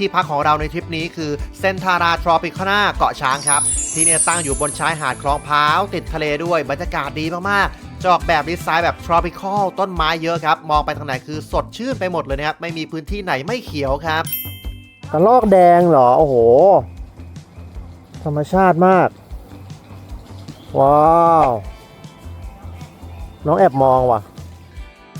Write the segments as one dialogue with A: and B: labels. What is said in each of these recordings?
A: ที่พักของเราในทริปนี้คือเซนทาราทรอปิคานาเกาะช้างครับ ที่เนี่ยตั้งอยู่บนชายหาดคลองพร้าวติดทะเลด้วยบรรยากาศดีมากๆจะออกแบบดีไซน์แบบ tropical ต้นไม้เยอะครับ มองไปทางไหนคือสดชื่นไปหมดเลยนะครับ ไม่มีพื้นที่ไหนไม่เขียวครับ
B: กระลอกแดงเหรอ โอ้โห ธรรมชาติมาก ว้าว น้องแอบมองว่ะ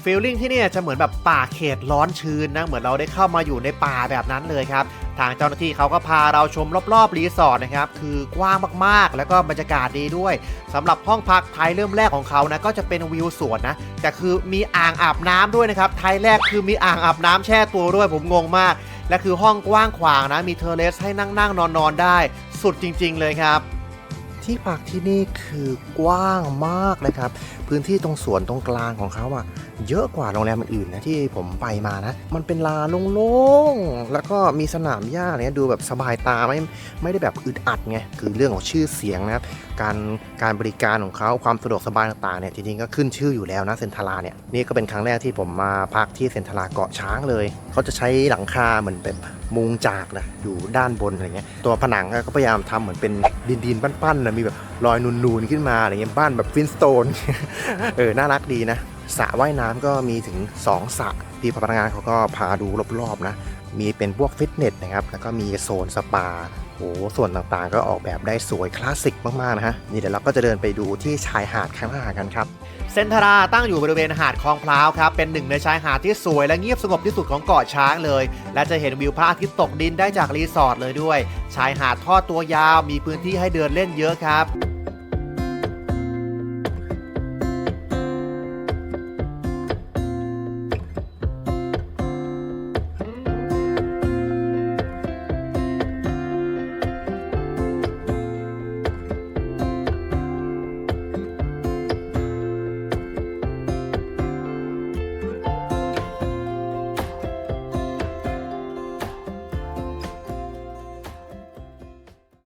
A: ฟีลลิ่งที่นี่จะเหมือนแบบป่าเขตร้อนชื้นนะ เหมือนเราได้เข้ามาอยู่ในป่าแบบนั้นเลยครับ ทางเจ้าหน้าที่เขาก็พาเราชมรอบๆรีสอร์ทนะครับ คือกว้างมากๆ แล้วก็บรรยากาศดีด้วยสำหรับห้องพักไทยเริ่มแรกของเขานะ ก็จะเป็นวิวสวนนะ แต่คือมีอ่างอาบน้ำด้วยนะครับ ไทยแรกคือมีอ่างอาบน้ำแช่ตัวด้วย ผมงงมาก และคือห้องกว้างขวางนะ มีเทอร์เลสให้นั่งนั่งนอนนอนๆได้ สุดจริง ๆ เลยครับ ที่พักที่นี่คือกว้างมากนะครับ พื้นที่ตรงสวนตรงกลางของเขาอะเยอะกว่าโรงแรมอื่นนะที่ผมไปมานะ มันเป็นลานโล่งๆ แล้วก็มีสนามหญ้าเนี่ยดูแบบสบายตาไม่ไม่ได้แบบอึดอัดไง คือเรื่องของชื่อเสียงนะครับ การการบริการของเขาความสะดวกสบายต่างๆเนี่ยจริงๆก็ขึ้นชื่ออยู่แล้วนะเซนทราเนี่ยนี่ก็เป็นครั้งแรกที่ผมมาพักที่เซนทราเกาะช้างเลย เขาจะใช้หลังคาเหมือนเป็นมุงจากนะอยู่ด้านบนอะไรเงี้ยตัวผนังก็พยายามทำเหมือนเป็นดินๆปั้นๆนะมีแบบรอยนูนๆขึ้นมาอะไรเงี้ยบ้านแบบฟินสโตน เออ น่ารักดีนะ สระว่ายน้ำก็มีถึง 2สระพี่พนักงานเขาก็พาดูรอบๆนะ มีเป็นพวกฟิตเนสนะครับ แล้วก็มีโซนสปาโอ้ส่วนต่างๆ ก็ออกแบบได้สวยคลาสสิกมากๆนะฮะ นี่เดี๋ยวเราก็จะเดินไปดูที่ชายหาดข้างหน้ากันครับ เซนทราตั้งอยู่บริเวณหาดคลองพร้าวครับ เป็นหนึ่งในชายหาดที่สวยและเงียบสงบที่สุดของเกาะช้างเลย และจะเห็นวิวพระอาทิตย์ตกดินได้จากรีสอร์ทเลยด้วย ชายหาดทอดตัวยาว มีพื้นที่ให้เดินเล่นเยอะครับ